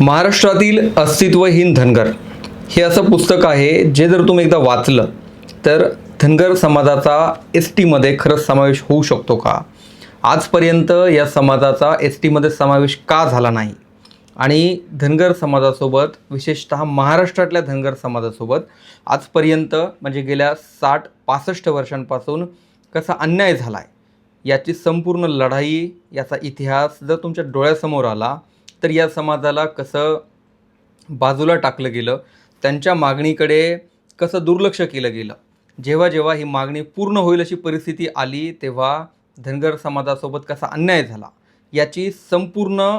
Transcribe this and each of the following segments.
महाराष्ट्रातील अस्तित्वहीन धनगर. हे असं पुस्तक आहे जे जर तुम्ही एकदा वाचलं तर धनगर समाजाचा एस टीमध्ये खरंच समावेश होऊ शकतो का? आजपर्यंत या समाजाचा एस टीमध्ये समावेश का झाला नाही? आणि धनगर समाजासोबत विशेषतः महाराष्ट्रातल्या धनगर समाजासोबत आजपर्यंत म्हणजे गेल्या साठ पासष्ट वर्षांपासून कसा अन्याय झाला आहे याची संपूर्ण लढाई याचा इतिहास जर तुमच्या डोळ्यासमोर आला तर या समाजाला कसं बाजूला टाकलं गेलं त्यांच्या मागणीकडे कसं दुर्लक्ष केलं गेलं जेव्हा जेव्हा ही मागणी पूर्ण होईल अशी परिस्थिती आली तेव्हा धनगर समाजासोबत कसा अन्याय झाला याची संपूर्ण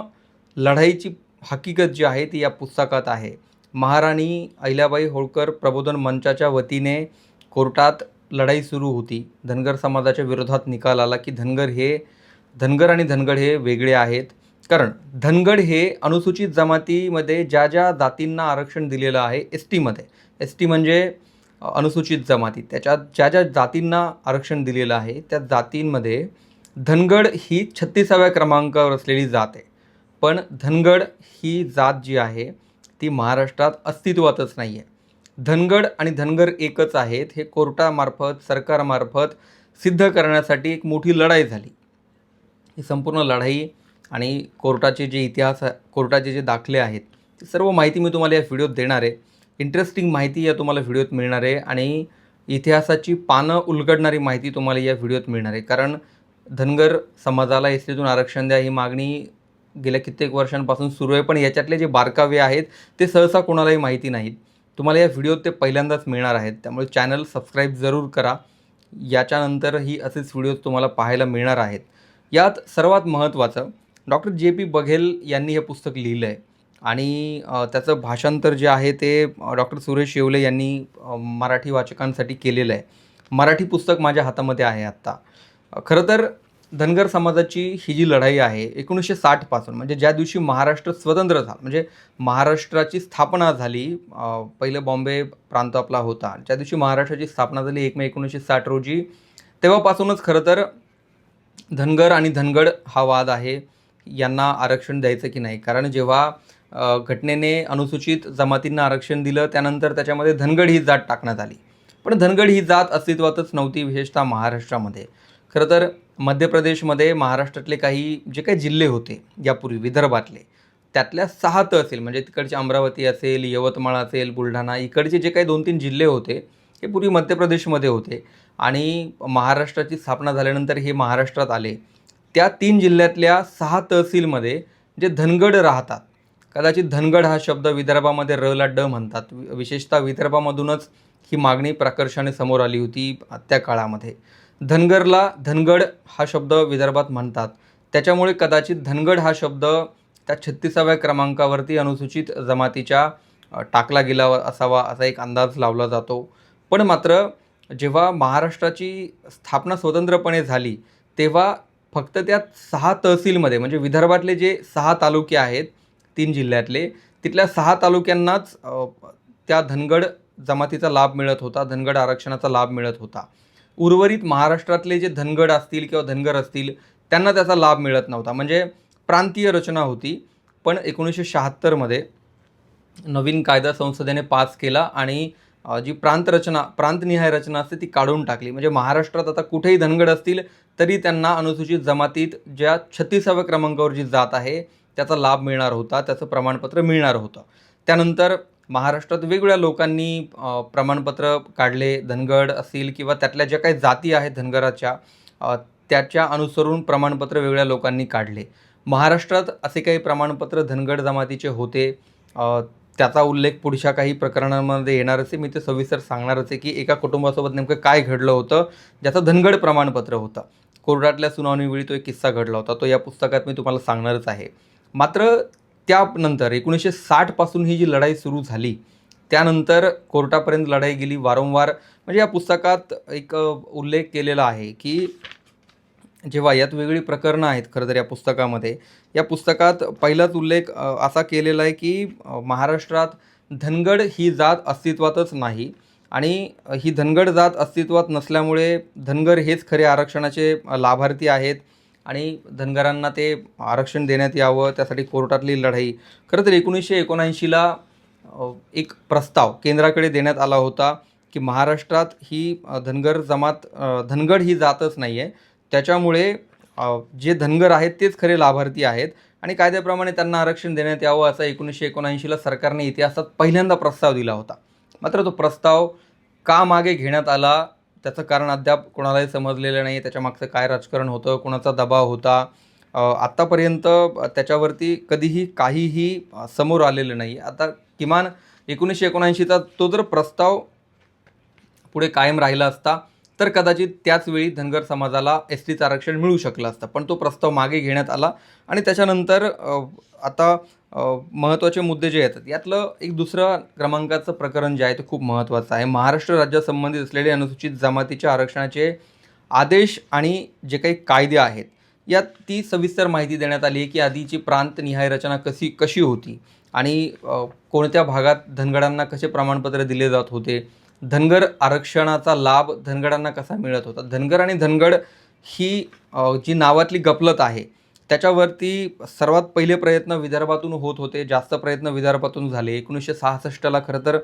लढाईची हकीकत जी आहे ती या पुस्तकात आहे. महाराणी अहिल्याबाई होळकर प्रबोधन मंचाच्या वतीने कोर्टात लढाई सुरू होती. धनगर समाजाच्या विरोधात निकाल आला की धनगर हे धनगर आणि धनगड हे वेगळे आहेत. कारण धनगड हे अनुसूचित जमातीमध्ये ज्या ज्या जातींना आरक्षण दिलेलं आहे एस टीमध्ये एस टी म्हणजे अनुसूचित जमाती. त्याच्यात ज्या ज्या जातींना आरक्षण दिलेलं आहे त्या जातींमध्ये धनगड ही छत्तीसाव्या क्रमांकावर असलेली जात आहे. पण धनगड ही जात जी आहे ती महाराष्ट्रात अस्तित्वातच नाही आहे धनगड आणि धनगर एकच आहेत हे कोर्टामार्फत सरकारमार्फत सिद्ध करण्यासाठी एक मोठी लढाई झाली. ही संपूर्ण लढाई आणि कोर्टाचे जे इतिहास कोर्टाचे जे दाखले आहेत सर्व माहिती मी तुम्हाला या व्हिडिओत देणार आहे. इंटरेस्टिंग माहिती या तुम्हाला व्हिडिओत मिळणार आहे आणि इतिहासाची पानं उलगडणारी माहिती तुम्हाला या व्हिडिओत मिळणार आहे. कारण धनगर समाजाला एस टीतून आरक्षण द्या ही मागणी गेल्या कित्येक वर्षांपासून सुरू आहे पण याच्यातले जे बारकावे आहेत ते सहसा कोणालाही माहिती नाहीत. तुम्हाला या व्हिडिओत ते पहिल्यांदाच मिळणार आहेत त्यामुळे चॅनल सबस्क्राईब जरूर करा. याच्यानंतरही असेच व्हिडिओज तुम्हाला पाहायला मिळणार आहेत. यात सर्वात महत्त्वाचं डॉक्टर जे पी बघेल यांनी हे पुस्तक लिहिलं आहे आणि त्याचं भाषांतर जे आहे ते डॉक्टर सुरेश येवले यांनी मराठी वाचकांसाठी केलेलं आहे. मराठी पुस्तक माझ्या हातामध्ये आहे आत्ता. खरं तर धनगर समाजाची ही जी लढाई आहे एकोणीसशे साठपासून म्हणजे ज्या दिवशी महाराष्ट्र स्वतंत्र झाला म्हणजे महाराष्ट्राची स्थापना झाली पहिलं बॉम्बे प्रांत आपला होता ज्या दिवशी महाराष्ट्राची स्थापना झाली एक मे एकोणीसशे साठ रोजी तेव्हापासूनच खरं तर धनगर आणि धनगड हा वाद आहे. यांना आरक्षण द्यायचं की नाही? कारण जेव्हा घटनेने अनुसूचित जमातींना आरक्षण दिलं त्यानंतर त्याच्यामध्ये धनगड ही जात टाकण्यात आली. पण धनगड ही जात अस्तित्वातच नव्हती विशेषतः महाराष्ट्रामध्ये. खरं तर मध्य प्रदेशमध्ये महाराष्ट्रातले काही जे काही जिल्हे होते यापूर्वी विदर्भातले त्यातल्या सहा तहसील म्हणजे तिकडचे अमरावती असेल यवतमाळ असेल बुलढाणा इकडचे जे काही दोन तीन जिल्हे होते हे पूर्वी मध्य प्रदेशमध्ये होते. आणि महाराष्ट्राची स्थापना झाल्यानंतर हे महाराष्ट्रात आले. त्या तीन जिल्ह्यातल्या सहा तहसीलमध्ये जे धनगड राहतात कदाचित धनगड हा शब्द विदर्भामध्ये र ला ड म्हणतात. विशेषतः विदर्भामधूनच ही मागणी प्रकर्षाने समोर आली होती त्या काळामध्ये. धनगरला धनगड हा शब्द विदर्भात म्हणतात. त्याच्यामुळे कदाचित धनगड हा शब्द त्या छत्तीसाव्या क्रमांकावरती अनुसूचित जमातीच्या टाकला गेला असावा असा एक अंदाज लावला जातो. पण मात्र जेव्हा महाराष्ट्राची स्थापना स्वतंत्रपणे झाली तेव्हा फक्त त्या सहा तहसीलमध्ये म्हणजे विदर्भातले जे सहा तालुके आहेत तीन जिल्ह्यातले तिथल्या सहा तालुक्यांनाच त्या धनगड जमातीचा लाभ मिळत होता धनगड आरक्षणाचा लाभ मिळत होता. उर्वरित महाराष्ट्रातले जे धनगड असतील किंवा धनगर असतील त्यांना त्याचा लाभ मिळत नव्हता. म्हणजे प्रांतीय रचना होती पण एकोणीसशे शहात्तरमध्ये नवीन कायदा संसदेने पास केला आणि जी प्रांत रचना प्रांतनिहाय रचना असते ती काढून टाकली. म्हणजे महाराष्ट्रात आता कुठेही धनगड असतील तरी त्यांना अनुसूचित जमातीत ज्या छत्तीसाव्या क्रमांकावर जी जात आहे त्याचा लाभ मिळणार होता त्याचं प्रमाणपत्र मिळणार होतं. त्यानंतर महाराष्ट्रात वेगवेगळ्या लोकांनी प्रमाणपत्र काढले धनगड असतील किंवा त्यातल्या ज्या काही जाती आहेत धनगराच्या त्याच्या अनुसरून प्रमाणपत्र वेगळ्या लोकांनी काढले. महाराष्ट्रात असे काही प्रमाणपत्र धनगड जमातीचे होते. त्याचा उल्लेख पुढच्या काही प्रकरणांमध्ये येणारच आहे मी ते सविस्तर सांगणारच आहे की एका कुटुंबासोबत नेमकं काय घडलं होतं ज्याचं धनगड प्रमाणपत्र होतं. कोर्टातल्या सुनावणीवेळी तो एक किस्सा घडला होता. तो या पुस्तकात मी तुम्हाला सांगणारच आहे. मात्र त्यानंतर एकोणीसशे साठपासून ही जी लढाई सुरू झाली त्यानंतर कोर्टापर्यंत लढाई गेली. वारंवार म्हणजे या पुस्तकात एक उल्लेख केलेला आहे की जेव्हा यात वेगळी प्रकरणं आहेत खरं तर या पुस्तकामध्ये या पुस्तकात पहिलाच उल्लेख असा केलेला आहे की महाराष्ट्रात धनगड ही जात अस्तित्वातच नाही. आणि ही धनगड जात अस्तित्वात नसल्यामुळे धनगर हेच खरे आरक्षणाचे लाभार्थी आहेत आणि धनगरांना ते आरक्षण देण्यात यावं त्यासाठी कोर्टातली लढाई. खरं तर एकोणीसशे एकोणऐंशीला एक प्रस्ताव केंद्राकडे देण्यात आला होता की महाराष्ट्रात ही धनगर जमात धनगड ही जातच नाही आहे त्याच्यामुळे जे धनगर आहेत तेच खरे लाभार्थी आहेत आणि कायद्याप्रमाणे त्यांना आरक्षण देण्यात यावं असा एकोणीसशे एकोणऐंशीला सरकारने इतिहासात पहिल्यांदा प्रस्ताव दिला होता. मात्र तो प्रस्ताव का मागे घेण्यात आला? त्याचं कारण अद्याप कोणालाही समजलेलं नाही. त्याच्या मागचं काय राजकारण होतं? कोणाचा दबाव होता? आत्तापर्यंत त्याच्यावरती कधीही काहीही समोर आलेलं नाही. आता किमान एकोणीसशे एकोणऐंशीचा तो जर प्रस्ताव पुढे कायम राहिला असता तर कदाचित त्याच वेळी धनगर समाजाला एस टीचं आरक्षण मिळू शकलं असतं. पण तो प्रस्ताव मागे घेण्यात आला आणि त्याच्यानंतर आता महत्त्वाचे मुद्दे जे येतात यातलं एक दुसरं क्रमांकाचं प्रकरण जे आहे ते खूप महत्त्वाचं आहे. महाराष्ट्र राज्यासंबंधित असलेले अनुसूचित जमातीच्या आरक्षणाचे आदेश आणि जे काही कायदे आहेत यात ती सविस्तर माहिती देण्यात आली आहे की आधीची प्रांतनिहाय रचना कशी कशी होती आणि कोणत्या भागात धनगडांना कसे प्रमाणपत्र दिले जात होते धनगर आरक्षणाचा लाभ धनगडांना कसा मिळत होता? धनगर आणि धनगड ही जी नावातली गपलत आहे त्याच्यावरती सर्वात पहिले प्रयत्न विदर्भातून होत होते. जास्त प्रयत्न विदर्भातून झाले. एकोणीसशे सहासष्टला खरं तर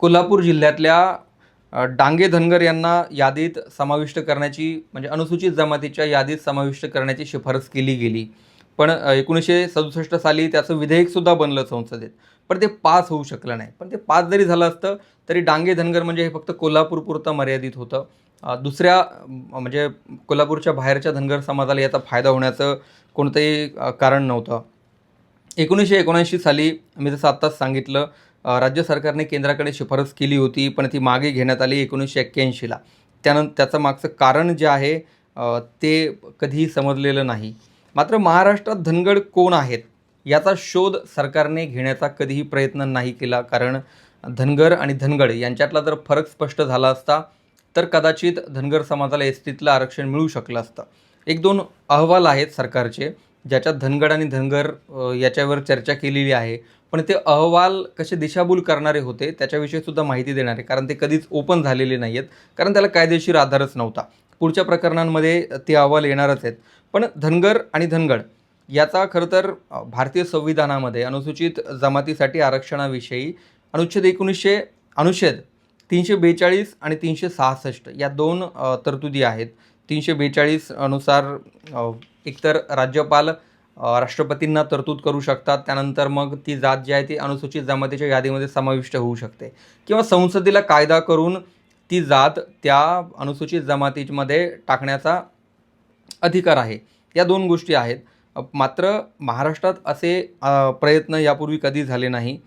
कोल्हापूर जिल्ह्यातल्या डांगे धनगर यांना यादीत समाविष्ट करण्याची म्हणजे अनुसूचित जमातीच्या यादीत समाविष्ट करण्याची शिफारस केली गेली. पण एकोणीसशे सदुसष्ट साली त्याचं विधेयकसुद्धा बनलं संसदेत. पण ते पास होऊ शकलं नाही. पण ते पास जरी झालं असतं तरी डांगे धनगर म्हणजे हे फक्त कोल्हापूरपुरतं मर्यादित होतं. दुसऱ्या म्हणजे कोल्हापूरच्या बाहेरच्या धनगर समाजाला याचा फायदा होण्याचं कोणतंही कारण नव्हतं. एकोणीसशे एकोणऐंशी साली मी जसं आत्ताच सांगितलं राज्य सरकारने केंद्राकडे शिफारस केली होती पण ती मागे घेण्यात आली एकोणीसशे एक्क्याऐंशीला. त्यानंतर त्याचं मागचं कारण जे आहे ते कधीही समजलेलं नाही. मात्र महाराष्ट्रात धनगड कोण आहेत? याचा शोध सरकारने घेण्याचा कधीही प्रयत्न नाही केला कारण धनगर आणि धनगड यांच्यातला जर फरक स्पष्ट झाला असता तर कदाचित धनगर समाजाला एस टीतलं आरक्षण मिळू शकलं असतं. एक दोन अहवाल आहेत सरकारचे ज्याच्यात धनगड आणि धनगर याच्यावर चर्चा केलेली आहे. पण ते अहवाल कसे दिशाभूल करणारे होते त्याच्याविषयीसुद्धा माहिती देणारे कारण ते कधीच ओपन झालेले नाही आहेत कारण त्याला कायदेशीर आधारच नव्हता. पुढच्या प्रकरणांमध्ये ते अहवाल येणारच आहेत. पण धनगर आणि धनगड याचा खरं तर भारतीय संविधानामध्ये अनुसूचित जमातीसाठी आरक्षणाविषयी अनुच्छेद एकोणीसशे अनुच्छेद तीनशे बेचाळीस आणि तीनशे सहासष्ट या दोन तरतुदी आहेत. तीनशे बेचाळीस अनुसार एकतर राज्यपाल राष्ट्रपतींना तरतूद करू शकतात. त्यानंतर मग ती जात जी आहे ती अनुसूचित जमातीच्या यादीमध्ये समाविष्ट होऊ शकते. किंवा संसदेला कायदा करून ती जात त्या अनुसूचित जमातीमध्ये टाकण्याचा अधिकार आहे. या दोन गोष्टी आहेत. मात्र महाराष्ट्रात असे प्रयत्न यापूर्वी कधी झाले नाही.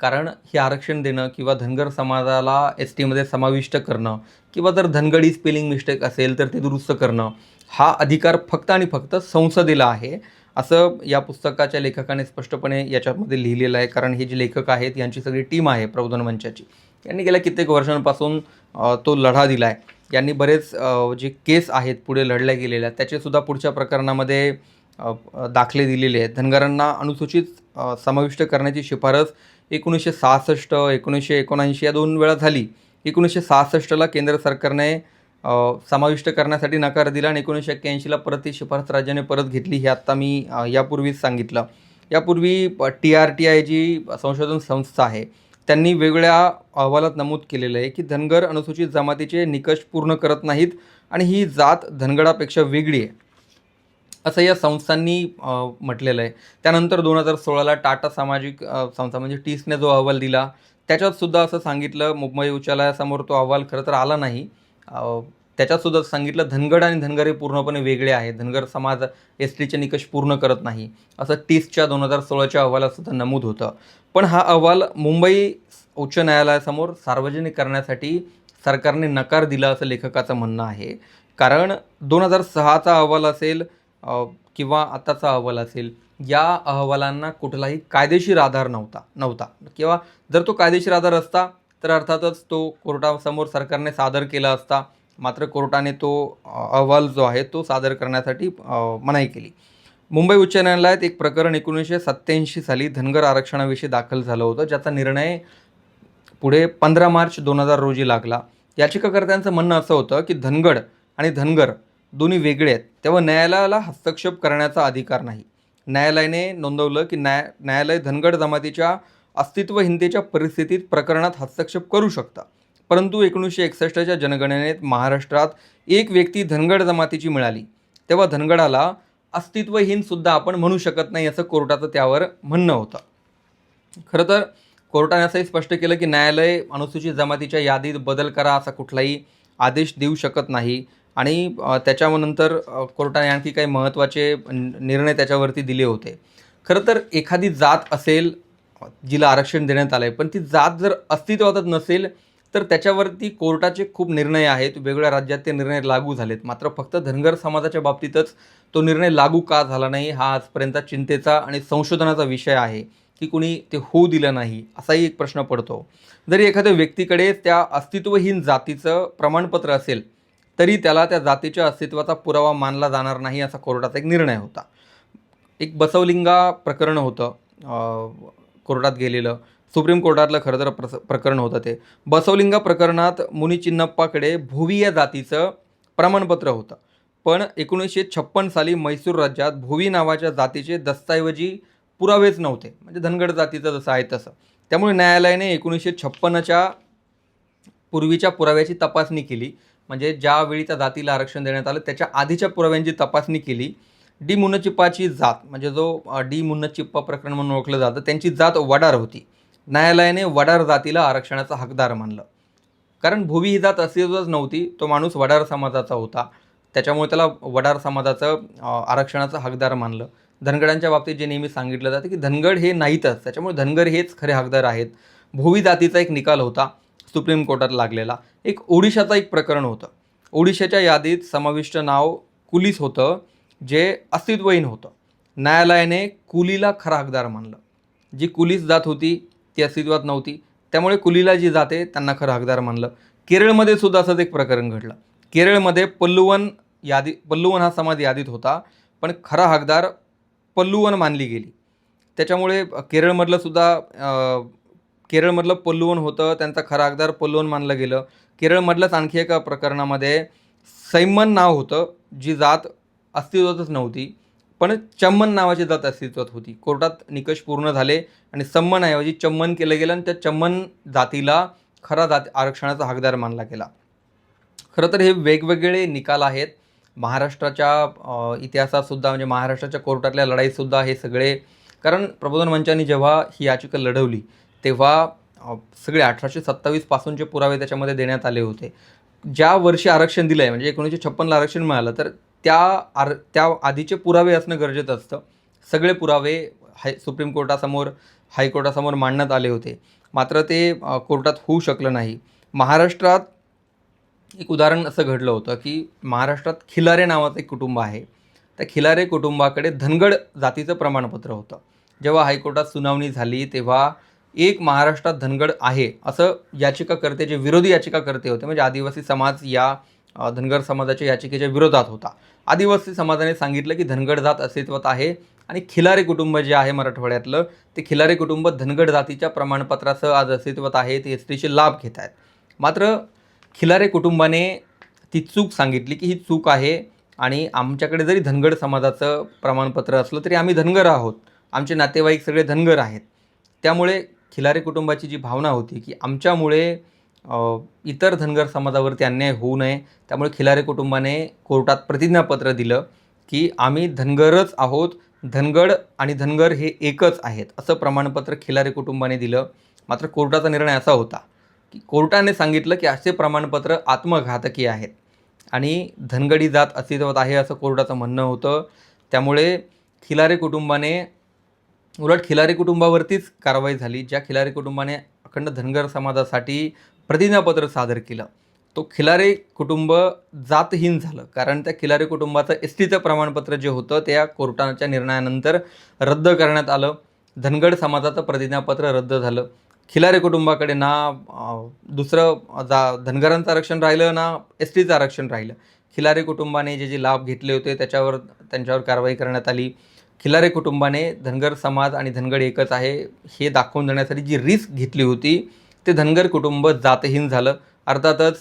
कारण हे आरक्षण देणं किंवा धनगर समाजाला एस टीमध्ये समाविष्ट करणं किंवा जर धनगडी स्पेलिंग मिस्टेक असेल तर ते दुरुस्त करणं हा अधिकार फक्त आणि फक्त संसदेला आहे. असं या पुस्तकाच्या लेखकाने स्पष्टपणे याच्यामध्ये लिहिलेलं आहे. कारण हे जे लेखक आहेत यांची सगळी टीम आहे प्रबोधन मंचाची. यांनी गेल्या कित्येक वर्षांपासून तो लढा दिला आहे यांनी बरेच जे केस आहेत पुढे लढल्या गेलेल्या त्याचेसुद्धा पुढच्या प्रकरणामध्ये दाखले दिलेले आहेत. धनगरांना अनुसूचित समाविष्ट करण्याची शिफारस एकोणीसशे सहासष्ट एकोणीसशे एकोणऐंशी या दोन वेळा झाली. एकोणीसशे सहासष्टला केंद्र सरकारने समाविष्ट करण्यासाठी नकार दिला आणि एकोणीसशे एक्क्याऐंशीला परत ती शिफारस राज्याने परत घेतली हे आत्ता मी यापूर्वीच सांगितलं. यापूर्वी टी आर टी आय जी संशोधन संस्था आहे त्यांनी वेगळ्या अहवालात नमूद केलेलं आहे की धनगर अनुसूचित जमातीचे निकष पूर्ण करत नाहीत आणि ही जात धनगडापेक्षा वेगळी आहे. असं या संस्थांनी म्हटलेलं आहे. त्यानंतर दोन हजार सोळाला टाटा सामाजिक संस्था म्हणजे टीसने जो अहवाल दिला त्याच्यातसुद्धा असं सांगितलं मुंबई उच्च न्यायालयासमोर तो अहवाल खरं तर आला नाही. त्याच्यातसुद्धा सांगितलं धनगड आणि धनगर हे पूर्णपणे वेगळे आहेत. धनगर समाज एस टीचे निकष पूर्ण करत नाही. असं टीसच्या दोन हजार सोळाच्या अहवालातसुद्धा नमूद होतं. पण हा अहवाल मुंबई उच्च न्यायालयासमोर सार्वजनिक करण्यासाठी सरकारने नकार दिला असं लेखकाचं म्हणणं आहे. कारण दोन हजार सहाचा अहवाल असेल किंवा आत्ताचा अहवाल असेल या अहवालांना कुठलाही कायदेशीर आधार नव्हता नव्हता. किंवा जर तो कायदेशीर आधार असता तर अर्थातच तो कोर्टासमोर सरकारने सादर केला असता मात्र कोर्टाने तो अहवाल जो आहे तो सादर करण्यासाठी मनाई केली. मुंबई उच्च न्यायालयात एक प्रकरण एकोणीसशे सत्त्याऐंशी साली धनगर आरक्षणाविषयी दाखल झालं होतं ज्याचा निर्णय पुढे पंधरा मार्च दोन हजार रोजी लागला. याचिकाकर्त्यांचं म्हणणं असं होतं की धनगड आणि धनगर दोन्ही वेगळे आहेत. तेव्हा न्यायालयाला हस्तक्षेप करण्याचा अधिकार नाही. न्यायालयाने नोंदवलं की न्याय न्यायालय धनगड जमातीच्या अस्तित्वहीनतेच्या परिस्थितीत प्रकरणात हस्तक्षेप करू शकतं. परंतु एकोणीसशे एकसष्टच्या जनगणनेत महाराष्ट्रात एक व्यक्ती धनगड जमातीची मिळाली. तेव्हा धनगडाला अस्तित्वहीनसुद्धा आपण म्हणू शकत नाही असं कोर्टाचं त्यावर म्हणणं होतं. खरं तर कोर्टाने असंही स्पष्ट केलं की न्यायालय अनुसूचित जमातीच्या यादीत बदल करा असा कुठलाही आदेश देऊ शकत नाही. आणि त्याच्यानंतर कोर्टाने आणखी काही महत्त्वाचे निर्णय त्याच्यावरती दिले होते. खरं तर एखादी जात असेल जिला आरक्षण देण्यात आलं आहे पण ती जात जर अस्तित्वातच नसेल तर त्याच्यावरती कोर्टाचे खूप निर्णय आहेत वेगवेगळ्या राज्यात ते निर्णय लागू झालेत. मात्र फक्त धनगर समाजाच्या बाबतीतच तो निर्णय लागू का झाला नाही हा आजपर्यंत चिंतेचा आणि संशोधनाचा विषय आहे की कुणी ते होऊ दिलं नाही असाही एक प्रश्न पडतो. जरी एखाद्या व्यक्तीकडे त्या अस्तित्वहीन जातीचं प्रमाणपत्र असेल तरी त्याला त्या जातीच्या अस्तित्वाचा पुरावा मानला जाणार नाही असा कोर्टाचा एक निर्णय होता. एक बसवलिंगा प्रकरण होतं. कोर्टात गेलेलं. सुप्रीम कोर्टातलं खरं तर प्रस प्रकरण होतं ते. बसवलिंगा प्रकरणात मुनी चिन्नप्पाकडे भोवी या जातीचं प्रमाणपत्र होतं. पण एकोणीसशे छप्पन साली मैसूर राज्यात भुवी नावाच्या जातीचे दस्तऐवजी पुरावेच नव्हते. म्हणजे धनगड जातीचं जसं आहे तसं. त्यामुळे न्यायालयाने एकोणीसशे छप्पनच्या पूर्वीच्या पुराव्याची तपासणी केली. म्हणजे ज्यावेळी त्या जातीला आरक्षण देण्यात आलं त्याच्या आधीच्या पुराव्यांची तपासणी केली डी मुन्नचिप्पाची जात म्हणजे जो डी मुन्नचिप्पा प्रकरण म्हणून ओळखलं जातं त्यांची जात वडार होती. न्यायालयाने वडार जातीला आरक्षणाचा हकदार मानलं. कारण भुवी ही जात अस्तित्वच नव्हती तो माणूस वडार समाजाचा होता. त्याच्यामुळे त्याला वडार समाजाचं आरक्षणाचं हकदार मानलं. धनगडांच्या बाबतीत जे नेहमी सांगितलं जातं की धनगड हे नाहीतच त्याच्यामुळे धनगर हेच खरे हकदार आहेत. भोवी जातीचा एक निकाल होता सुप्रीम कोर्टात लागलेला. एक ओडिशाचा एक प्रकरण होतं. ओडिशाच्या यादीत समाविष्ट नाव कुलीस होतं जे अस्तित्वहीन होतं. न्यायालयाने कुलीला खरा हकदार मानलं. जी कुलीस जात होती ती अस्तित्वात नव्हती. त्यामुळे कुलीला जी जाते त्यांना खरं हकदार मानलं. केरळमध्ये सुद्धा असंच एक प्रकरण घडलं. केरळमध्ये पल्लुवन यादी पल्लुवन हा समाज यादीत होता पण खरा हकदार पल्लुवन मानली गेली. त्याच्यामुळे केरळमधलं सुद्धा केरळमधलं पल्लुवन होतं त्यांचा खरा हकदार पल्लुवन मानलं गेलं. केरळमधलंच आणखी एका प्रकरणामध्ये सैमन नाव होतं जी जात अस्तित्वातच नव्हती पण चम्मन नावाची जात अस्तित्वात होती. कोर्टात निकष पूर्ण झाले आणि सम्मनऐवजी चम्मन केलं गेलं आणि त्या चम्मन जातीला खरा जात आरक्षणाचा हकदार मानला गेला. खरं तर हे वेगवेगळे निकाल आहेत. महाराष्ट्राच्या इतिहासातसुद्धा म्हणजे महाराष्ट्राच्या कोर्टातल्या लढाईतसुद्धा हे सगळे कारण प्रबोधन मंचाने जेव्हा ही याचिका लढवली तेव्हा सगळे अठराशे सत्तावीसपासूनचे पुरावे त्याच्यामध्ये देण्यात आले होते. ज्या वर्षी आरक्षण दिलं आहे म्हणजे एकोणीसशे छप्पनला आरक्षण मिळालं तर त्या आर त्या आधीचे पुरावे असणं गरजेचं असतं. सगळे पुरावे हाय सुप्रीम कोर्टासमोर हायकोर्टासमोर मांडण्यात आले होते. मात्र ते कोर्टात होऊ शकलं नाही. महाराष्ट्रात एक उदाहरण असं घडलं होतं की महाराष्ट्रात खिलारे नावाचं एक कुटुंब आहे. त्या खिलारे कुटुंबाकडे धनगड जातीचं प्रमाणपत्र होतं. जेव्हा हायकोर्टात सुनावणी झाली तेव्हा एक महाराष्ट्रात धनगड आहे असं याचिकाकर्ते जे विरोधी याचिकाकर्ते होते म्हणजे आदिवासी समाज या धनगर समाजाच्या याचिकेच्या विरोधात होता. आदिवासी समाजाने सांगितलं की धनगड जात अस्तित्वात आहे आणि खिलारे कुटुंब जे आहे मराठवाड्यातलं ते खिलारे कुटुंब धनगड जातीच्या प्रमाणपत्रासह आज अस्तित्वात आहे ते एस टीचे लाभ घेत आहेत. मात्र खिलारे कुटुंबाने ती चूक सांगितली की ही चूक आहे आणि आमच्याकडे जरी धनगड समाजाचं प्रमाणपत्र असलं तरी आम्ही धनगर आहोत. आमचे नातेवाईक सगळे धनगर आहेत. त्यामुळे खिलारे कुटुंबाची जी भावना होती की आमच्यामुळे इतर धनगर समाजावरती अन्याय होऊ नये त्यामुळे खिलारे कुटुंबाने कोर्टात प्रतिज्ञापत्र दिलं की आम्ही धनगरच आहोत धनगड आणि धनगर हे एकच आहेत असं प्रमाणपत्र खिलारे कुटुंबाने दिलं. मात्र कोर्टाचा निर्णय असा होता की कोर्टाने सांगितलं की असे प्रमाणपत्र आत्मघातकी आहेत आणि धनगडी जात अस्तित्वात आहे असं कोर्टाचं म्हणणं होतं. त्यामुळे खिलारे कुटुंबाने उलट खिलारी कुटुंबावरतीच कारवाई झाली ज्या खिलारी कुटुंबाने अखंड धनगर समाजासाठी प्रतिज्ञापत्र सादर केलं. तो खिलारे कुटुंब जातहीन झालं कारण त्या खिलारी कुटुंबाचं एस टीचं प्रमाणपत्र जे होतं त्या कोर्टाच्या निर्णयानंतर रद्द करण्यात आलं. धनगड समाजाचं प्रतिज्ञापत्र रद्द झालं. खिलारे कुटुंबाकडे ना दुसरं जा धनगरांचं आरक्षण राहिलं ना एस टीचं आरक्षण राहिलं. खिलारे कुटुंबाने जे जे लाभ घेतले होते त्याच्यावर त्यांच्यावर कारवाई करण्यात आली. खिलारे कुटुंबाने धनगर समाज आणि धनगड एकच आहे हे दाखवून देण्यासाठी जी रिस्क घेतली होती ते धनगर कुटुंब जातहीन झालं. अर्थातच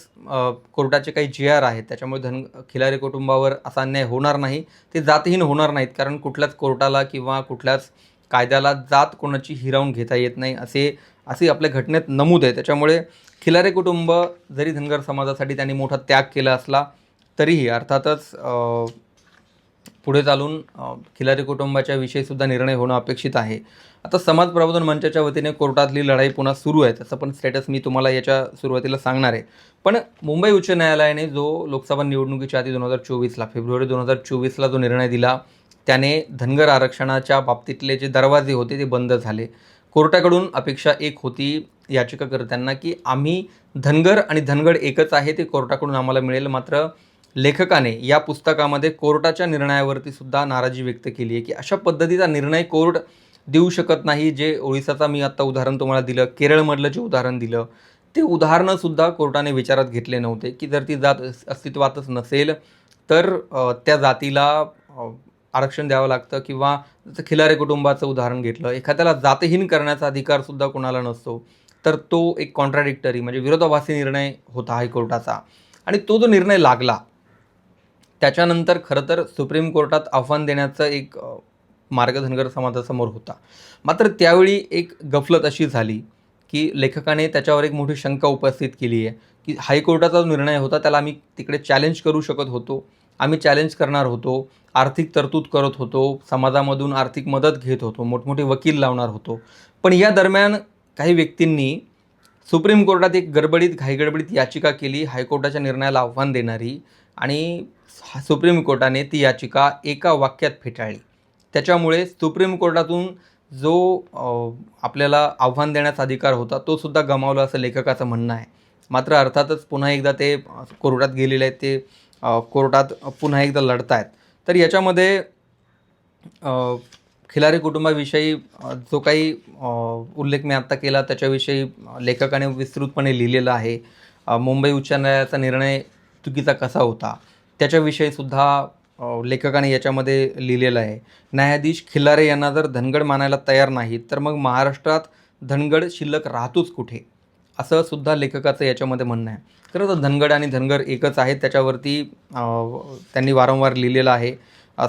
कोर्टाचे काही जी आर आहेत त्याच्यामुळे धन खिलारे कुटुंबावर असा अन्याय होणार नाही. ते जातहीन होणार नाहीत कारण कुठल्याच कोर्टाला किंवा कुठल्याच कायद्याला जात कोणाची हिरावून घेता येत नाही असे असे आपल्या घटनेत नमूद आहे. त्याच्यामुळे खिलारे कुटुंब जरी धनगर समाजासाठी त्यांनी मोठा त्याग केला असला तरीही अर्थातच पुढे चालून खिलारी कुटुंबाच्या विषयीसुद्धा निर्णय होणं अपेक्षित आहे. आता समाज प्रबोधन मंचाच्या वतीने कोर्टातली लढाई पुन्हा सुरू आहे त्याचं पण स्टेटस मी तुम्हाला याच्या सुरुवातीला सांगणार आहे. पण मुंबई उच्च न्यायालयाने जो लोकसभा निवडणुकीच्या आधी दोन हजार चोवीसला फेब्रुवारी दोन हजार चोवीसला जो निर्णय दिला त्याने धनगर आरक्षणाच्या बाबतीतले जे दरवाजे होते ते बंद झाले. कोर्टाकडून अपेक्षा एक होती याचिकाकर्त्यांना की आम्ही धनगर आणि धनगड एकच आहे ते कोर्टाकडून आम्हाला मिळेल मात्र लेखकाने या पुस्तकामध्ये कोर्टाच्या निर्णयावरती सुद्धा नाराजी व्यक्त केली आहे की अशा पद्धतीचा निर्णय कोर्ट देऊ शकत नाही. जे ओडिसाचा मी आत्ता उदाहरण तुम्हाला दिलं केरळमधलं जे उदाहरण दिलं ते उदाहरणंसुद्धा कोर्टाने विचारात घेतले नव्हते की जर ती जात अस्तित्वातच नसेल तर त्या जातीला आरक्षण द्यावं लागतं किंवा जसं खिलारे कुटुंबाचं उदाहरण घेतलं एखाद्याला जातहीन करण्याचा अधिकारसुद्धा कोणाला नसतो तर तो एक कॉन्ट्राडिक्टरी म्हणजे विरोधाभासी निर्णय होता हायकोर्टाचा. आणि तो जो निर्णय लागला त्याच्यानंतर खरं तर सुप्रीम कोर्टात आव्हान देण्याचं एक मार्ग धनगर समाजासमोर होता. मात्र त्यावेळी एक गफलत अशी झाली की लेखकाने त्याच्यावर एक मोठी शंका उपस्थित केली आहे की हायकोर्टाचा जो निर्णय होता त्याला आम्ही तिकडे चॅलेंज करू शकत होतो. आम्ही चॅलेंज करणार होतो. आर्थिक तरतूद करत होतो. समाजामधून आर्थिक मदत घेत होतो. मोठमोठे वकील लावणार होतो. पण या दरम्यान काही व्यक्तींनी सुप्रीम कोर्टात एक गडबडीत घाईगडबडीत याचिका केली. हायकोर्टाच्या निर्णयाला आव्हान देणारी आणि सुप्रीम कोर्टाने ती याचिका एका वाक्यात फेटाळली. त्याच्यामुळे सुप्रीम कोर्टातून जो आपल्याला आव्हान देण्याचा अधिकार होता तो सुद्धा गमावला असं लेखकाचं म्हणणं आहे. मात्र अर्थातच पुन्हा एकदा ते कोर्टात गेलेले आहेत ते कोर्टात पुन्हा एकदा लढत आहेत तर याच्यामध्ये खिलारी कुटुंबाविषयी जो काही उल्लेख मी आत्ता केला त्याच्याविषयी लेखकाने विस्तृतपणे लिहिलेलं आहे. मुंबई उच्च न्यायालयाचा निर्णय चुकीचा कसा होता? त्याच्याविषयी सुद्धा लेखकाने याच्यामध्ये लिहिलेलं आहे. न्यायाधीश खिल्लारे यांना जर धनगड मानायला तयार नाहीत तर मग महाराष्ट्रात धनगड शिल्लक राहतोच कुठे? असं सुद्धा लेखकाचं याच्यामध्ये म्हणणं आहे. खरं तर धनगड आणि धनगर एकच आहेत त्याच्यावरती त्यांनी वारंवार लिहिलेलं आहे.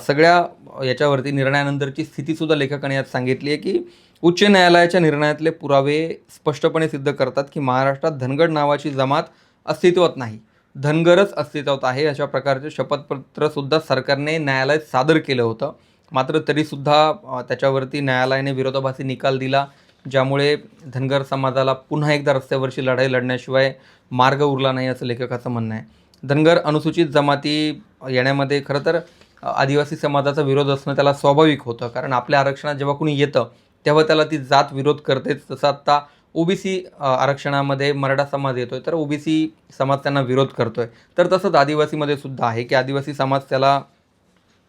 सगळ्या याच्यावरती निर्णयानंतरची स्थितीसुद्धा लेखकाने यात सांगितली आहे की उच्च न्यायालयाच्या निर्णयातले पुरावे स्पष्टपणे सिद्ध करतात की महाराष्ट्रात धनगड नावाची जमात अस्तित्वात नाही. धनगरच अस्तित्वात आहे अशा प्रकारचे शपथपत्रसुद्धा सरकारने न्यायालयात सादर केलं होतं. मात्र तरीसुद्धा त्याच्यावरती न्यायालयाने विरोधाभासी निकाल दिला ज्यामुळे धनगर समाजाला पुन्हा एकदा रस्त्यावरची लढाई लढण्याशिवाय मार्ग उरला नाही असं लेखकाचं म्हणणं आहे. धनगर अनुसूचित जमाती येण्यामध्ये खरं तर आदिवासी समाजाचा विरोध असणं त्याला स्वाभाविक होतं. कारण आपल्या आरक्षणात जेव्हा कुणी येतं तेव्हा त्याला ती जात विरोध करतेच. तसं आत्ता ओबीसी आरक्षणामध्ये मराठा समाज येतो आहे तर ओबीसी समाज त्यांना विरोध करतो आहे तर तसंच आदिवासीमध्ये सुद्धा आहे की आदिवासी समाज त्याला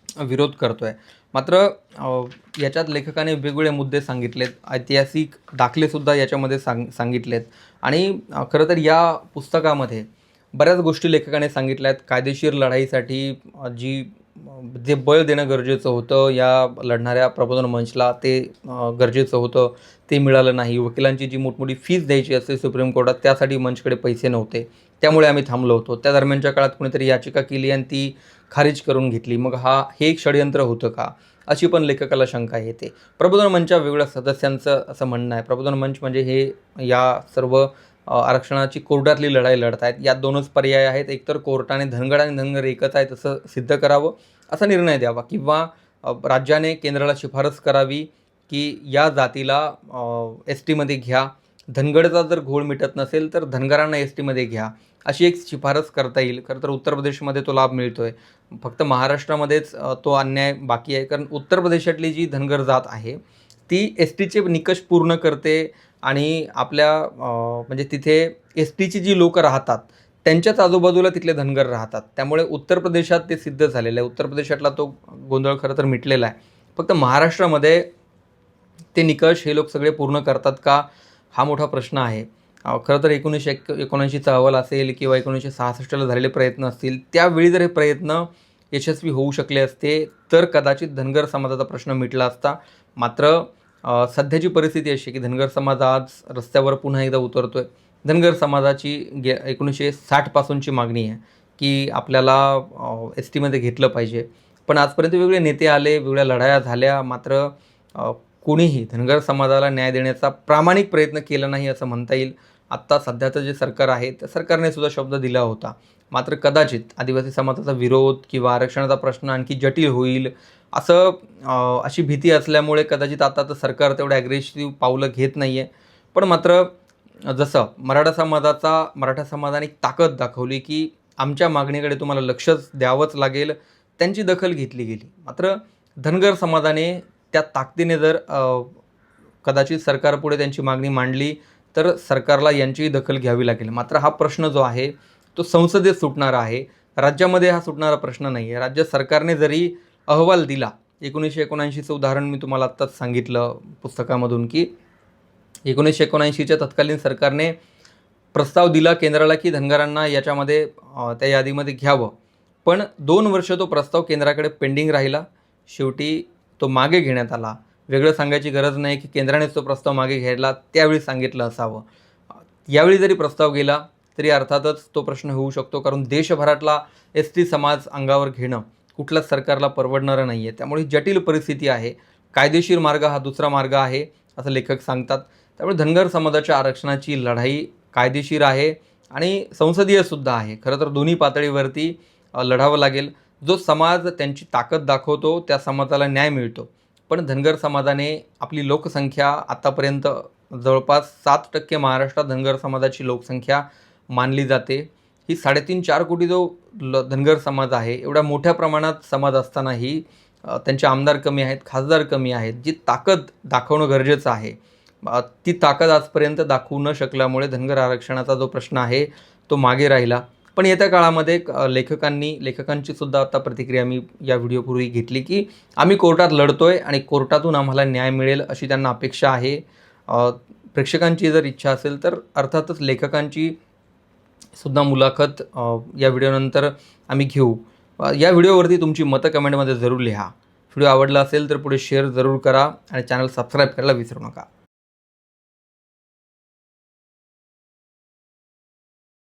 विरोध करतो आहे मात्र याच्यात लेखकाने वेगवेगळे मुद्दे सांगितलेत ऐतिहासिक दाखलेसुद्धा याच्यामध्ये सांग सांगितलेत. आणि खरं तर या पुस्तकामध्ये बऱ्याच गोष्टी लेखकाने सांगितल्या आहेत कायदेशीर लढाईसाठी जी जे बळ देणं गरजेचं होतं या लढणाऱ्या प्रबोधन मंचला ते गरजेचं होतं ते मिळालं नाही. वकिलांची जी मोठमोठी फीज द्यायची असते सुप्रीम कोर्टात त्यासाठी मंचकडे पैसे नव्हते. त्यामुळे आम्ही थांबलो होतो. त्या दरम्यानच्या काळात कुणीतरी याचिका केली आणि ती खारिज करून घेतली. मग हा हे एक षडयंत्र होतं का? अशी पण लेखकाला शंका येते. प्रबोधन मंचच्या वेगवेगळ्या सदस्यांचं असं म्हणणं आहे. प्रबोधन मंच म्हणजे हे या सर्व आरक्षणाची कोर्टातली लढाई लढत आहेत. यात दोनच पर्याय आहेत. एकतर कोर्टाने धनगड आणि धनगर एकच आहे तसं सिद्ध करावं असा निर्णय द्यावा. किंवा राज्याने केंद्राला शिफारस करावी की या जातीला एस टीमध्ये घ्या. धनगडचा जर घोळ मिटत नसेल तर धनगरांना एस टीमध्ये घ्या. अशी एक शिफारस करता येईल. खरं तर उत्तर प्रदेशमध्ये तो लाभ मिळतो आहे फक्त महाराष्ट्रामध्येच तो अन्याय बाकी आहे. कारण उत्तर प्रदेशातली जी धनगर जात आहे ती एस टीचे निकष पूर्ण करते आणि आपल्या म्हणजे तिथे एस टीची जी लोकं राहतात त्यांच्याच आजूबाजूला तिथले धनगर राहतात. त्यामुळे उत्तर प्रदेशात ते सिद्ध झालेलं आहे. उत्तर प्रदेशातला तो गोंधळ खरं तर मिटलेला आहे. फक्त महाराष्ट्रामध्ये ते निकष हे लोक सगळे पूर्ण करतात का हा मोठा प्रश्न आहे. खरं तर एकोणीसशे एक एकोणऐंशीचा अहवाल असेल किंवा एकोणीसशे सहासष्टला झालेले प्रयत्न असतील त्यावेळी जर हे प्रयत्न यशस्वी होऊ शकले असते तर कदाचित धनगर समाजाचा प्रश्न मिटला असता. मात्र सध्याची परिस्थिती अशी की धनगर समाज आज रस्त्यावर पुन्हा एकदा उतरतो आहे धनगर समाजाची गे एकोणीसशे साठपासूनची मागणी आहे की आपल्याला एस टीमध्ये घेतलं पाहिजे. पण आजपर्यंत वेगळे नेते आले वेगळ्या लढाया झाल्या मात्र कोणीही धनगर समाजाला न्याय देण्याचा प्रामाणिक प्रयत्न केला नाही असं म्हणता येईल. आत्ता सध्याचं जे सरकार आहे त्या सरकारने सुद्धा शब्द दिला होता. मात्र कदाचित आदिवासी समाजाचा विरोध किंवा आरक्षणाचा प्रश्न आणखी जटिल होईल असं अशी भीती असल्यामुळे कदाचित आता तर सरकार तेवढं ॲग्रेसिव्ह पावलं घेत नाही आहे पण मात्र जसं मराठा समाजाचा मराठा समाजाने एक ताकद दाखवली की आमच्या मागणीकडे तुम्हाला लक्षच द्यावंच लागेल त्यांची दखल घेतली गेली. मात्र धनगर समाजाने त्या ताकदीने जर कदाचित सरकारपुढे त्यांची मागणी मांडली तर सरकारला यांचीही दखल घ्यावी लागेल. मात्र हा प्रश्न जो आहे तो संसदेत सुटणारा आहे. राज्यामध्ये हा सुटणारा प्रश्न नाही आहे राज्य सरकारने जरी अहवाल दिला. एकोणीसशे एकोणऐंशीचं उदाहरण मी तुम्हाला आत्ताच सांगितलं पुस्तकामधून की एकोणीसशे एकोणऐंशीच्या तत्कालीन सरकारने प्रस्ताव दिला केंद्राला की धनगरांना याच्यामध्ये त्या यादीमध्ये घ्यावं. पण दोन वर्ष तो प्रस्ताव केंद्राकडे पेंडिंग राहिला. शेवटी तो मागे घेण्यात आला. वेगळं सांगायची गरज नाही की केंद्रानेच तो प्रस्ताव मागे घ्यायला त्यावेळी सांगितलं असावं. यावेळी जरी प्रस्ताव गेला तरी अर्थातच तो प्रश्न होऊ शकतो कारण देशभरातला एस टी समाज अंगावर घेणं कुठल्याच सरकारला परवडणारं नाही आहे त्यामुळे जटिल परिस्थिती आहे. कायदेशीर मार्ग हा दुसरा मार्ग आहे असं लेखक सांगतात. त्यामुळे धनगर समाजाच्या आरक्षणाची लढाई कायदेशीर आहे आणि संसदीयसुद्धा आहे. खरं तर दोन्ही पातळीवरती लढावं लागेल. जो समाज त्यांची ताकद दाखवतो त्या समाजाला न्याय मिळतो. पण धनगर समाजाने आपली लोकसंख्या आतापर्यंत जवळपास सात टक्के महाराष्ट्रात धनगर समाजाची लोकसंख्या मानली जाते. ही साडेतीन चार कोटी जो ल धनगर समाज आहे एवढ्या मोठ्या प्रमाणात समाज असतानाही त्यांचे आमदार कमी आहेत खासदार कमी आहेत जी ताकद दाखवणं गरजेचं आहे. ती ताकद आजपर्यंत दाखवू न शकल्यामुळे धनगर आरक्षणाचा जो प्रश्न आहे तो मागे राहिला. पण येत्या काळामध्ये लेखकांनी लेखकांची सुद्धा आता प्रतिक्रिया मी या व्हिडिओपूर्वी घेतली की आम्ही कोर्टात लढतोय आणि कोर्टातून आम्हाला न्याय मिळेल अशी त्यांना अपेक्षा आहे. प्रेक्षकांची जर इच्छा असेल तर अर्थातच लेखकांची सुद्धा मुलाखत या व्हिडिओनंतर आम्ही घेऊ. या व्हिडिओवरती तुमची मतं कमेंटमध्ये जरूर लिहा. व्हिडिओ आवडला असेल तर पुढे शेअर जरूर करा आणि चॅनल सबस्क्राईब करायला विसरू नका.